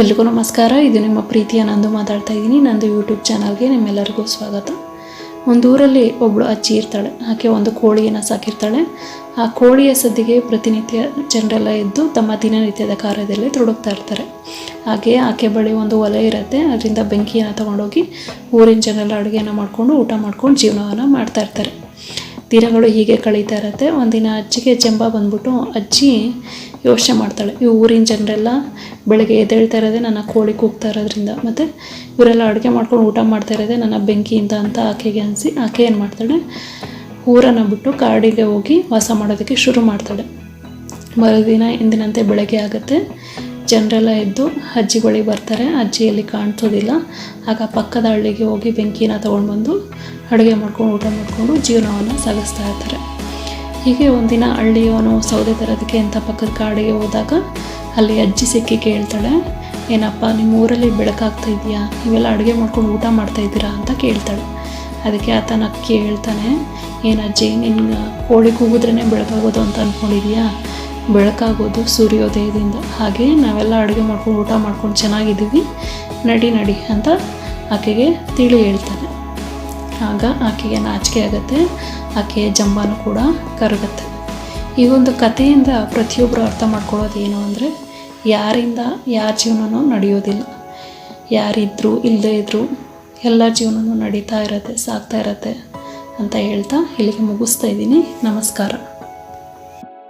ಎಲ್ರಿಗೂ ನಮಸ್ಕಾರ. ಇದು ನಿಮ್ಮ ಪ್ರೀತಿಯ ನಂದು ಮಾತಾಡ್ತಾ ಇದ್ದೀನಿ. ನಂದು ಯೂಟ್ಯೂಬ್ ಚಾನಲ್ಗೆ ನಿಮ್ಮೆಲ್ಲರಿಗೂ ಸ್ವಾಗತ. ಒಂದು ಊರಲ್ಲಿ ಒಬ್ಬಳು ಅಜ್ಜಿ ಇರ್ತಾಳೆ. ಆಕೆ ಒಂದು ಕೋಳಿಯನ್ನು ಸಾಕಿರ್ತಾಳೆ. ಆ ಕೋಳಿಯ ಸದ್ದಿಗೆ ಪ್ರತಿನಿತ್ಯ ಜನರೆಲ್ಲ ಎದ್ದು ತಮ್ಮ ದಿನನಿತ್ಯದ ಕಾರ್ಯದಲ್ಲಿ ತೊಡಗ್ತಾ ಇರ್ತಾರೆ. ಹಾಗೆ ಆಕೆ ಬಳಿ ಒಂದು ಒಲೆ ಇರುತ್ತೆ. ಅದರಿಂದ ಬೆಂಕಿಯನ್ನು ತೊಗೊಂಡೋಗಿ ಊರಿನ ಜನರೆಲ್ಲ ಅಡುಗೆಯನ್ನು ಮಾಡಿಕೊಂಡು, ಊಟ ಮಾಡ್ಕೊಂಡು ಜೀವನವನ್ನು ಮಾಡ್ತಾ ಇರ್ತಾರೆ. ದಿನಗಳು ಹೀಗೆ ಕಳೀತಾ ಇರುತ್ತೆ. ಒಂದಿನ ಅಜ್ಜಿಗೆ ಜಂಬ ಬಂದ್ಬಿಟ್ಟು ಅಜ್ಜಿ ಯೋಚನೆ ಮಾಡ್ತಾಳೆ, ಈ ಊರಿನ ಜನರೆಲ್ಲ ಬೆಳಗ್ಗೆ ಎದ್ದೇಳ್ತಾ ಇರೋದೇ ನನ್ನ ಕೋಳಿ ಕೂಗ್ತಾ ಇರೋದ್ರಿಂದ. ಮತ್ತು ಇವರೆಲ್ಲ ಅಡುಗೆ ಮಾಡ್ಕೊಂಡು ಊಟ ಮಾಡ್ತಾ ಇರೋದೇ ನನ್ನ ಬೆಂಕಿಯಿಂದ ಅಂತ ಆಕೆಗೆ ಅನಿಸಿ, ಆಕೆ ಏನು ಮಾಡ್ತಾಳೆ, ಊರನ್ನು ಬಿಟ್ಟು ಕಾಡಿಗೆ ಹೋಗಿ ವಾಸ ಮಾಡೋದಕ್ಕೆ ಶುರು ಮಾಡ್ತಾಳೆ. ಮರುದಿನ ಎಂದಿನಂತೆ ಬೆಳಗ್ಗೆ ಆಗುತ್ತೆ. ಜನರೆಲ್ಲ ಎದ್ದು ಅಜ್ಜಿಗಳಿಗೆ ಬರ್ತಾರೆ. ಅಜ್ಜಿ ಎಲ್ಲಿ ಕಾಣ್ತೋದಿಲ್ಲ ಆಗ ಪಕ್ಕದ ಹಳ್ಳಿಗೆ ಹೋಗಿ ಬೆಂಕಿನ ತೊಗೊಂಡು ಬಂದು ಅಡುಗೆ ಮಾಡ್ಕೊಂಡು ಊಟ ಮಾಡಿಕೊಂಡು ಜೀವನವನ್ನು ಸಾಗಿಸ್ತಾ ಇರ್ತಾರೆ. ಹೀಗೆ ಒಂದಿನ ಹಳ್ಳಿಯವನು ಸೌದೆ ತರೋದಕ್ಕೆ ಅಂತ ಪಕ್ಕದ ಕಾಡಿಗೆ ಹೋದಾಗ ಅಲ್ಲಿ ಅಜ್ಜಿ ಸಿಕ್ಕಿ ಕೇಳ್ತಾಳೆ, ಏನಪ್ಪ ನಿಮ್ಮ ಊರಲ್ಲಿ ಬೆಳಕಾಗ್ತಾ ಇದೆಯಾ ನೀವೆಲ್ಲ ಅಡುಗೆ ಮಾಡ್ಕೊಂಡು ಊಟ ಮಾಡ್ತಾ ಇದ್ದೀರಾ? ಅಂತ ಕೇಳ್ತಾಳೆ. ಅದಕ್ಕೆ ಆತನ ಕೇಳ್ತಾನೆ ಏನು ಅಜ್ಜಿ, ನಿನ್ನ ಕೋಳಿ ಕೂಗಿದ್ರೇ ಬೆಳಕಾಗೋದು ಅಂತ ಅಂದ್ಕೊಂಡಿದ್ಯಾ ಬೆಳಕಾಗೋದು ಸೂರ್ಯೋದಯದಿಂದ. ಹಾಗೆ ನಾವೆಲ್ಲ ಅಡುಗೆ ಮಾಡ್ಕೊಂಡು, ಊಟ ಮಾಡ್ಕೊಂಡು ಚೆನ್ನಾಗಿದ್ದೀವಿ. ನಡಿ ನಡಿ ಅಂತ ಆಕೆಗೆ ತಿಳಿ ಹೇಳ್ತಾನೆ ಆಗ ಆಕೆಗೆ ನಾಚಿಕೆ ಆಗುತ್ತೆ. ಆಕೆಯ ಜಂಬಾನು ಕೂಡ ಕರಗುತ್ತೆ. ಈ ಒಂದು ಕಥೆಯಿಂದ ಪ್ರತಿಯೊಬ್ಬರು ಅರ್ಥ ಮಾಡ್ಕೊಳ್ಳೋದು ಏನು ಅಂದರೆ, ಯಾರಿಂದ ಯಾರ ಜೀವನವೂ ನಡೆಯೋದಿಲ್ಲ. ಯಾರಿದ್ದರೂ ಇಲ್ಲದೇ ಇದ್ದರೂ ಎಲ್ಲ ಜೀವನವೂ ನಡೀತಾ ಇರತ್ತೆ, ಸಾಗ್ತಾ ಇರತ್ತೆ ಅಂತ ಹೇಳ್ತಾ ಇಲ್ಲಿಗೆ ಮುಗಿಸ್ತಾ ಇದ್ದೀನಿ. ನಮಸ್ಕಾರ.